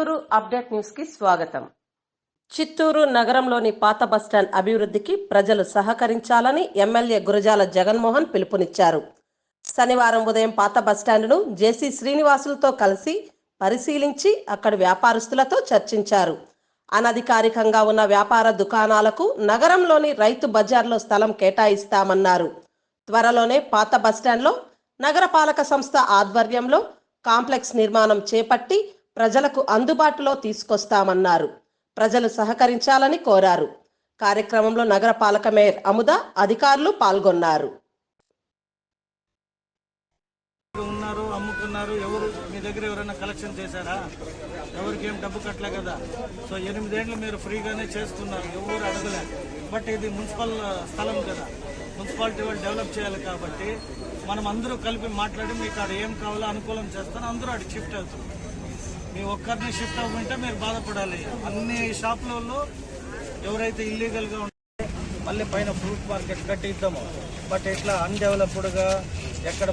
Chittoor update న్యూస్కి స్వాగతం. చిత్తూరు నగరంలోని పాత బస్టాండ్ అభివృద్ధికి ప్రజలు సహకరించాలని ఎమ్మెల్యే గురజాల జగన్మోహన్ పిలుపునిచ్చారు. శనివారం ఉదయం పాత బస్టాండును జేసీ శ్రీనివాసులతో కలిసి పరిశీలించి అక్కడి వ్యాపారస్తులతో చర్చించారు. అనధికారికంగా ఉన్న వ్యాపార దుకాణాలకు నగరంలోని రైతు బజార్లో స్థలం కేటాయిస్తామన్నారు. త్వరలోనే పాత బస్టాండ్లో నగరపాలక సంస్థ ఆధ్వర్యంలో కాంప్లెక్స్ నిర్మాణం చేపట్టి ప్రజలకు అందుబాటులో తీసుకొస్తామన్నారు. ప్రజలు సహకరించాలని కోరారు. కార్యక్రమంలో నగరపాలక మేయర్ అముద అధికారులు పాల్గొన్నారు. ఉన్నారు అమ్ముకున్నారు. ఎవరు? మీ దగ్గర ఎవరైనా కలెక్షన్ చేశారా? ఎవరికి ఏం డబ్బు కట్టలే కదా? సో ఎనిమిదేండ్లు మీరు ఫ్రీగానే చేస్తున్నారు. ఎవరు అడగలే. బట్ ఇది మున్సిపల్ స్థలం కదా. మున్సిపాలిటీ వాళ్ళు డెవలప్ చేయాలి కాబట్టి మనం అందరూ కలిపి మాట్లాడి మీకు అక్కడ ఏం కావాలో అనుకూలం చేస్తాను. అందరూ అటు షిఫ్ట్ అవుతారు. మీ ఒక్కరిని షిఫ్ట్ అవ్వకుంటే మీరు బాధపడాలి. అన్ని షాపులలో ఎవరైతే ఇల్లీగల్గా ఉంటే మళ్ళీ పైన ఫ్రూట్ మార్కెట్ కట్టిద్దాము. బట్ ఇట్లా అన్డెవలప్డ్గా ఎక్కడ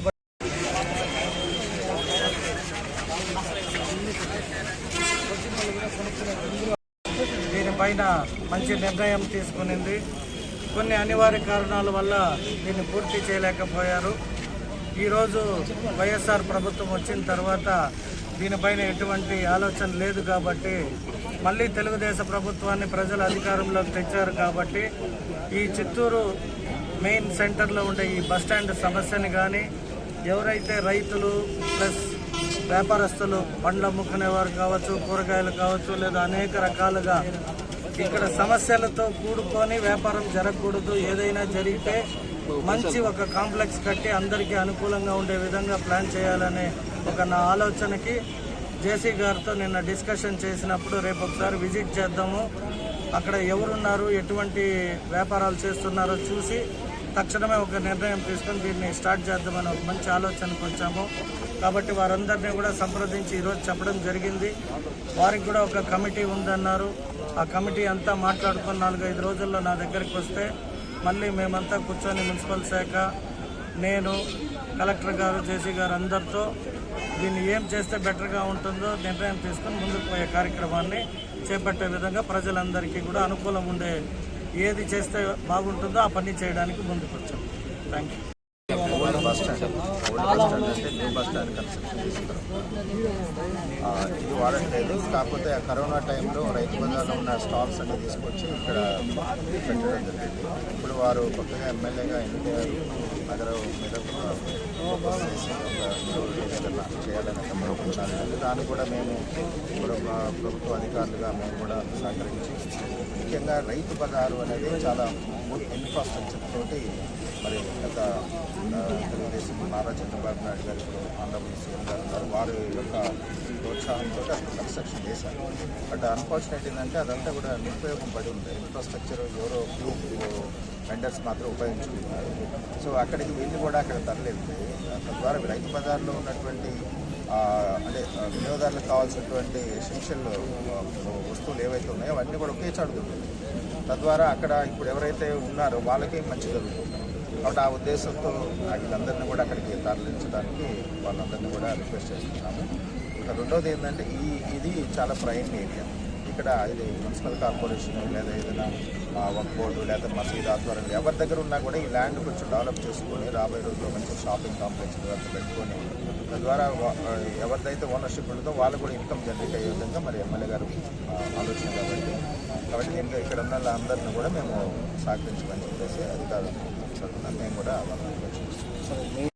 దీనిపైన మంచి నిర్ణయం తీసుకునింది. కొన్ని అనివార్య కారణాల వల్ల దీన్ని పూర్తి చేయలేకపోయారు. ఈరోజు వైఎస్ఆర్ ప్రభుత్వం వచ్చిన తర్వాత దీనిపైన ఎటువంటి ఆలోచన లేదు కాబట్టి మళ్ళీ తెలుగుదేశం ప్రభుత్వాన్ని ప్రజలు అధికారంలోకి తెచ్చారు కాబట్టి ఈ చిత్తూరు మెయిన్ సెంటర్లో ఉండే ఈ బస్టాండ్ సమస్యని కానీ ఎవరైతే రైతులు ప్లస్ వ్యాపారస్తులు పండ్లు అమ్ముకునేవారు కావచ్చు కూరగాయలు కావచ్చు లేదా అనేక రకాలుగా ఇక్కడ సమస్యలతో కూడుకొని వ్యాపారం జరగకూడదు. ఏదైనా జరిగితే మంచి ఒక కాంప్లెక్స్ కట్టి అందరికీ అనుకూలంగా ఉండే విధంగా ప్లాన్ చేయాలనే ఒక నా ఆలోచనకి జేసీ గారితో నిన్న డిస్కషన్ చేసినప్పుడు రేపు ఒకసారి విజిట్ చేద్దాము. అక్కడ ఎవరున్నారు ఎటువంటి వ్యాపారాలు చేస్తున్నారో చూసి తక్షణమే ఒక నిర్ణయం తీసుకొని దీన్ని స్టార్ట్ చేద్దామని ఒక మంచి ఆలోచనకు వచ్చాము కాబట్టి వారందరినీ కూడా సంప్రదించి ఈరోజు చెప్పడం జరిగింది. వారికి కూడా ఒక కమిటీ ఉందన్నారు. ఆ కమిటీ అంతా మాట్లాడుకున్న నాలుగైదు రోజుల్లో నా దగ్గరికి వస్తే మళ్ళీ మేమంతా కూర్చొని మున్సిపల్ శాఖ నేను కలెక్టర్ గారు జేసీ గారు అందరితో దీన్ని ఏం చేస్తే బెటర్గా ఉంటుందో నిర్ణయం తీసుకొని ముందుకు పోయే కార్యక్రమాన్ని చేపట్టే విధంగా ప్రజలందరికీ కూడా అనుకూలం ఉండే ఏది చేస్తే బాగుంటుందో ఆ పని చేయడానికి ముందుకు వచ్చాం thank you old bus stand. Old bus stand అంటే న్యూ బస్ స్టాండ్ కన్స్ట్రక్షన్. చేస్తున్నారు ఇది వాడట్లేదు కాకపోతే ఆ కరోనా టైంలో రైతు బజార్లో ఉన్న స్టాల్స్ అన్ని తీసుకొచ్చి ఇక్కడ పెట్టడం జరిగింది. ఇప్పుడు వారు కొత్తగా ఎమ్మెల్యేగా ఎన్నికయ్యారు. నగరం మీద ఒక చేసి ఒక విస్తరణ చేయాలని అనుకుంటున్నాను దాన్ని కూడా మేము ఇప్పుడు ప్రభుత్వ అధికారులుగా మేము కూడా సహకరించి ముఖ్యంగా రైతు బజారు అనేది చాలా ఇన్ఫ్రాస్ట్రక్చర్ తోటి మరి గత తెలుగుదేశం నారా చంద్రబాబు నాయుడు గారు ఆంధ్రప్రదేశ్ సీఎం గారు ఉన్నారు. వారి యొక్క ప్రోత్సాహంతో అక్కడ కన్స్ట్రక్షన్ చేశారు. బట్ అన్ఫార్చునేట్ ఏంటంటే అదంతా కూడా నిరుపయోగం పడి ఉంది. ఇన్ఫ్రాస్ట్రక్చర్ ఎవరో ఫ్యూ వెండర్స్ మాత్రం ఉపయోగించుకుంటున్నారు. సో అక్కడికి వెళ్ళి కూడా అక్కడ తరలేదు. తద్వారా రైతు బజార్లో ఉన్నటువంటి అంటే వినియోగదారులకు కావాల్సినటువంటి ఎసెన్షియల్ వస్తువులు ఏవైతే ఉన్నాయో అవన్నీ కూడా ఒకే చాటు దొరుకుతాయి. తద్వారా అక్కడ ఇప్పుడు ఎవరైతే ఉన్నారో వాళ్ళకి మంచి జరుగుతుంది. కాబట్టి ఆ ఉద్దేశంతో వీళ్ళందరినీ కూడా అక్కడికి తరలించడానికి వాళ్ళందరినీ కూడా రిక్వెస్ట్ చేస్తున్నాము ఇక రెండోది ఏంటంటే ఈ ఇది చాలా ప్రైమ్ ఏరియా. ఇక్కడ ఇది మున్సిపల్ కార్పొరేషన్ లేదా ఏదైనా ఆ, వక్ బోర్డు లేదా మసీద్ ఆధ్వర్యంలో ఎవరి దగ్గర ఉన్నా కూడా ఈ ల్యాండ్ కొంచెం డెవలప్ చేసుకొని రాబోయే రోజుల్లో మంచి షాపింగ్ కాంప్లెక్స్ పెట్టుకొని తద్వారా ఎవరిదైతే ఓనర్షిప్ ఉంటుందో వాళ్ళు కూడా ఇన్కమ్ జనరేట్ అయ్యే విధంగా మరి ఎమ్మెల్యే గారు ఆలోచన కాబట్టి కాబట్టి దీంట్లో ఇక్కడ ఉన్న వాళ్ళందరినీ కూడా మేము సహకరించమని చెప్పేసి అధికారులు మేము కూడా వాళ్ళని